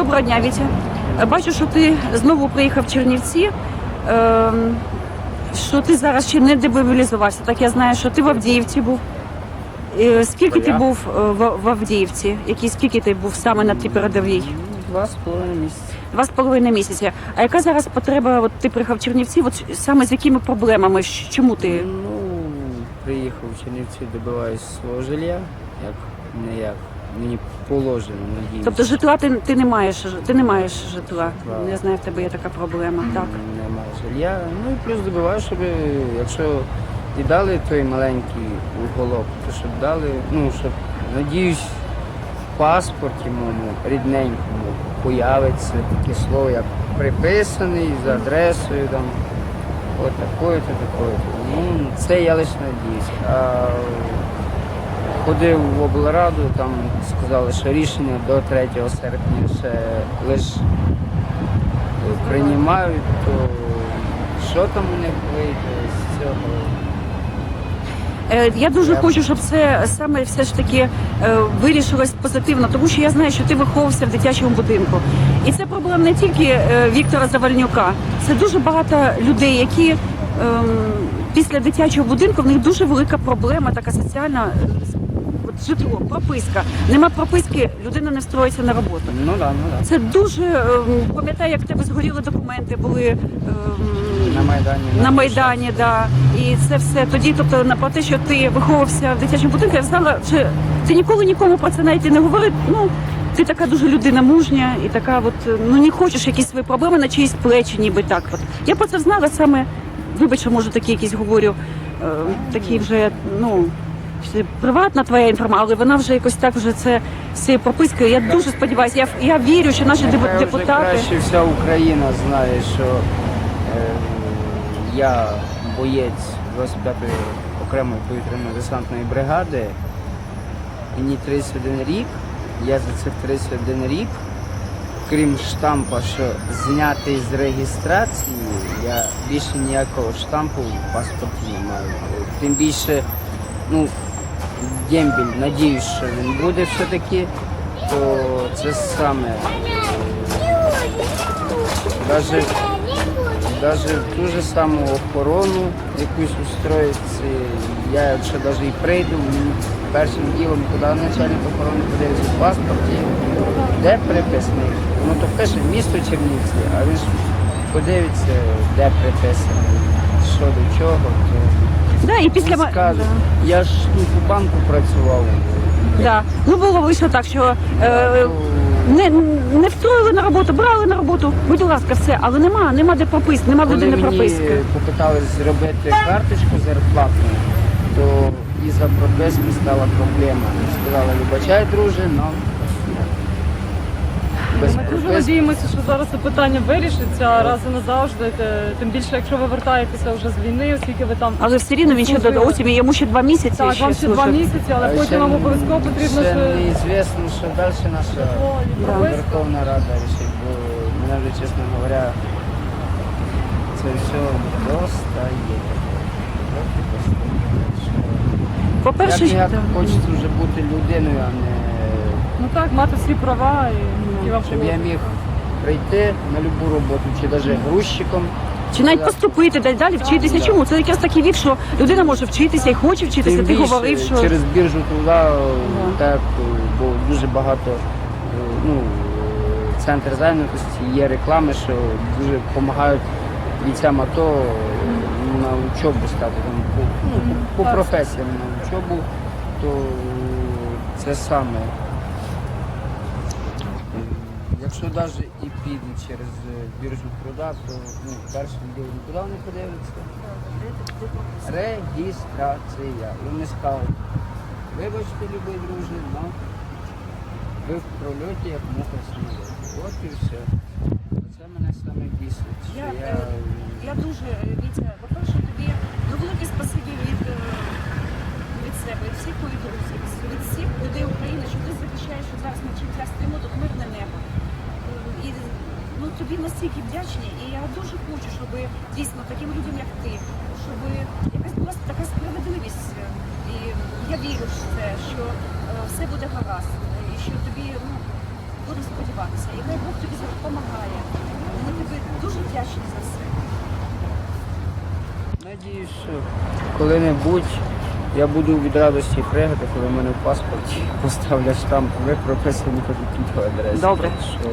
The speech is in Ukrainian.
Доброго дня, Вітя. Е, Бачу, що ти знову приїхав в Чернівці. Ем, Що ти зараз ще не демобілізувався. Так я знаю, що ти в Авдіївці був. Е, Скільки ти був е, в, Авдіївці? Які скільки ти був саме на тій передовій? Два з половиною місяці. Два з половиною місяці. А яка зараз потреба? От ти приїхав в Чернівці, от саме з якими проблемами? Чому ти? Ну, приїхав в Чернівці, добиваюсь свого жилья, як не як. Мені положено, надіюсь. Тобто житла ти, ти не маєш ти не маєш житла. Так. Я знаю, в тебе є така проблема. Так. Немає жилья. Ну і плюс добиваю, щоб якщо і дали той маленький уголок, то щоб дали, ну, щоб, надіюсь, в паспорті моєму рідненькому появиться таке слово, як приписаний з адресою там. От такою-то, такою-то. Ну, це я лише надіюсь. А ходив в облраду, там сказали, що рішення до 3 серпня ще лише приймають, то що там у них вийде з цього? Е, Я дуже хочу, щоб це саме все ж таки е, вирішилось позитивно, тому що я знаю, що ти виховувався в дитячому будинку. І це проблема не тільки е, Віктора Завальнюка, це дуже багато людей, які ем, після дитячого будинку в них дуже велика проблема, така соціальна з- житло, прописка. Нема прописки, людина не встроїться на роботу. Ну да, ну да. Це дуже ем, пам'ятаю, як в тебе згоріли документи були. ем, На Майдані. на Майдані, да. І це все тоді, тобто на про те, що ти виховувався в дитячому будинку, я знала, що ти ніколи нікому про це навіть і не говорив. Ну, ти така дуже людина мужня і така, от ну не хочеш якісь свої проблеми на чиїсь плечі, ніби так. От я про це знала саме. Вибач, що може такі якісь говорю, е, такі вже ну. Приватна твоя інформація, але вона вже якось так вже це з цією пропискою. Я дуже сподіваюся. Я, я вірю, що наші Нехай вже депутати. краще вся Україна знає, що е, я боєць 25-ї окремої повітряно-десантної бригади. Мені 31 рік. Я за цих 31 рік, крім штампа, що знятий з реєстрації, я більше ніякого штампу в паспорті не маю. Тим більше, ну, дембіль, надіюсь, що він буде все-таки, то це саме. Даже, даже ту же саму охорону якусь устроїться. Я якщо навіть і прийду, першим ділом, куди начальник охорони подивиться в паспорті, де приписаний. Ну то пише місто Чернівці, а він ж подивиться, де приписаний, що до чого, то Да, і після ма- скаже. Да. Я ж тут у банку працював. Да. Ну було вийшло так, що е, не, не встроїли на роботу, брали на роботу, будь ласка, все, але нема, нема де прописки, нема в Коли людини мені прописки. попитались зробити карточку зарплатну, то із-за прописки стала проблема. Сказали, вибачай, друже, но без Ми дуже прописки. надіємося, що зараз це питання вирішиться раз і назавжди. Тим більше, якщо ви вертаєтеся вже з війни, оскільки ви там Але все рівно він ще до осені, йому ще два місяці. так, вам ще два місяці, але А ще потім вам обов'язково потрібно ще ще неізвісно, що далі наша Да. Верховна Рада рішить, бо мене вже, чесно говоря, це все достає. Трохи По-перше, Як, як хочеться вже бути людиною, а не ну так мати всі права і щоб я міг прийти на будь-яку роботу, чи навіть грузчиком. чи навіть поступити, далі далі вчитися. да. Чому? Це якраз такий вік, що людина може вчитися і хоче вчитися. Тим Ти більше говорив, що через біржу труда, так, бо дуже багато е, ну, е, центр зайнятості є реклами, що дуже допомагають бійцям АТО е, на учобу стати там, по, ну, по професіям на учобу, то це саме. Е, Якщо навіть і підуть через е, біржу труда, то ну, першим ділом куди вони подивляться? Реєстрація. І вони скажуть, вибачте, любий друже, но ви в прольоті як муха самоліт. От і все. Це мене саме бісить. Я, я, е, я дуже е, Вітя, по-перше, тобі тобі настільки вдячні, і я дуже хочу, щоб дійсно таким людям, як ти, щоб якась була така справедливість. е, І я вірю в це, що е, все буде гаразд, і що тобі ну, будемо сподіватися. І хай Бог тобі допомагає. Ми тобі дуже вдячні за все. Надіюсь, що коли-небудь я буду від радості пригати, коли в мене в паспорті поставлять штамп, ви прописані по такій адресі. Добре. Що